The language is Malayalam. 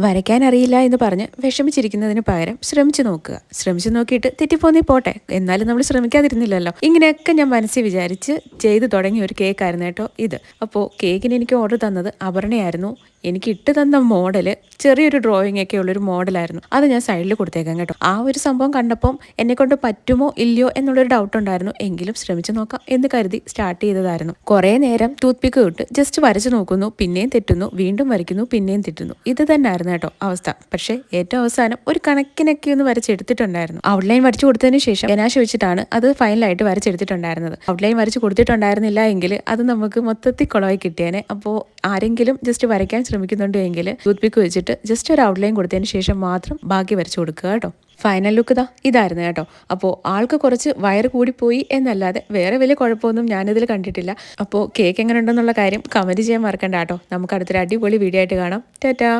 വരയ്ക്കാൻ അറിയില്ല എന്ന് പറഞ്ഞ് വിഷമിച്ചിരിക്കുന്നതിന് പകരം ശ്രമിച്ചു നോക്കുക. ശ്രമിച്ചു നോക്കിയിട്ട് തെറ്റിപ്പോന്നേ പോട്ടെ. എന്നാലും നമ്മൾ ശ്രമിക്കാതിരുന്നില്ലല്ലോ. ഇങ്ങനെയൊക്കെ ഞാൻ മനസ്സിൽ വിചാരിച്ച് ചെയ്തു തുടങ്ങിയ ഒരു കേക്കായിരുന്നു കേട്ടോ ഇത്. അപ്പോൾ കേക്കിന് എനിക്ക് ഓർഡർ തന്നത് അപർണയായിരുന്നു. എനിക്ക് ഇട്ട് തന്ന മോഡൽ ചെറിയൊരു ഡ്രോയിങ് ഒക്കെ ഉള്ളൊരു മോഡലായിരുന്നു അത് ഞാൻ സൈഡിൽ കൊടുത്തേക്കാം കേട്ടോ. ആ ഒരു സംഭവം കണ്ടപ്പം എന്നെ കൊണ്ട് പറ്റുമോ ഇല്ലയോ എന്നുള്ളൊരു ഡൗട്ട് ഉണ്ടായിരുന്നു. എങ്കിലും ശ്രമിച്ചു നോക്കാം എന്ന് കരുതി സ്റ്റാർട്ട് ചെയ്തതായിരുന്നു. കുറേ നേരം ടൂത്ത് പിക്ക് ഇട്ട് ജസ്റ്റ് വരച്ചു നോക്കുന്നു. പിന്നെയും തെറ്റുന്നു. വീണ്ടും വരയ്ക്കുന്നു. പിന്നെയും തെറ്റുന്നു. ഇത് തന്നെയായിരുന്നു കേട്ടോ അവസ്ഥ. പക്ഷേ ഏറ്റവും അവസാനം ഒരു കണക്കിനൊക്കെ ഒന്ന് വരച്ചെടുത്തിട്ടുണ്ടായിരുന്നു. ഔട്ട്ലൈൻ വരച്ചു കൊടുത്തതിന് ശേഷം ഗനാശ വെച്ചിട്ടാണ് അത് ഫൈനലായിട്ട് വരച്ചെടുത്തിട്ടുണ്ടായിരുന്നത്. ഔട്ട്ലൈൻ വരച്ചു കൊടുത്തിട്ടുണ്ടായിരുന്നില്ല എങ്കിൽ അത് നമുക്ക് മൊത്തത്തിൽ കുളമായി കിട്ടിയേനെ. അപ്പോൾ ആരെങ്കിലും ജസ്റ്റ് വരയ്ക്കാൻ ശ്രമിക്കുന്നുണ്ട് എങ്കിൽ ടൂത്ത്പിക്ക് വെച്ചിട്ട് ജസ്റ്റ് ഒരു ഔട്ട്ലൈൻ കൊടുത്തതിന് ശേഷം മാത്രം ബാക്കി വരച്ചു കൊടുക്കുക കേട്ടോ. ഫൈനൽ ലുക്ക് ഇതാ ഇതായിരുന്നു കേട്ടോ. അപ്പോൾ ആൾക്ക് കുറച്ച് വയറ് കൂടിപ്പോയി എന്നല്ലാതെ വേറെ വലിയ കുഴപ്പമൊന്നും ഞാനിതിൽ കണ്ടിട്ടില്ല. അപ്പോൾ കേക്ക് എങ്ങനെ ഉണ്ടെന്നുള്ള കാര്യം കമന്റ് ചെയ്യാൻ മറക്കണ്ട കേട്ടോ. നമുക്ക് അടുത്തൊരു അടിപൊളി വീഡിയോ ആയിട്ട് കാണാം. ടാറ്റാ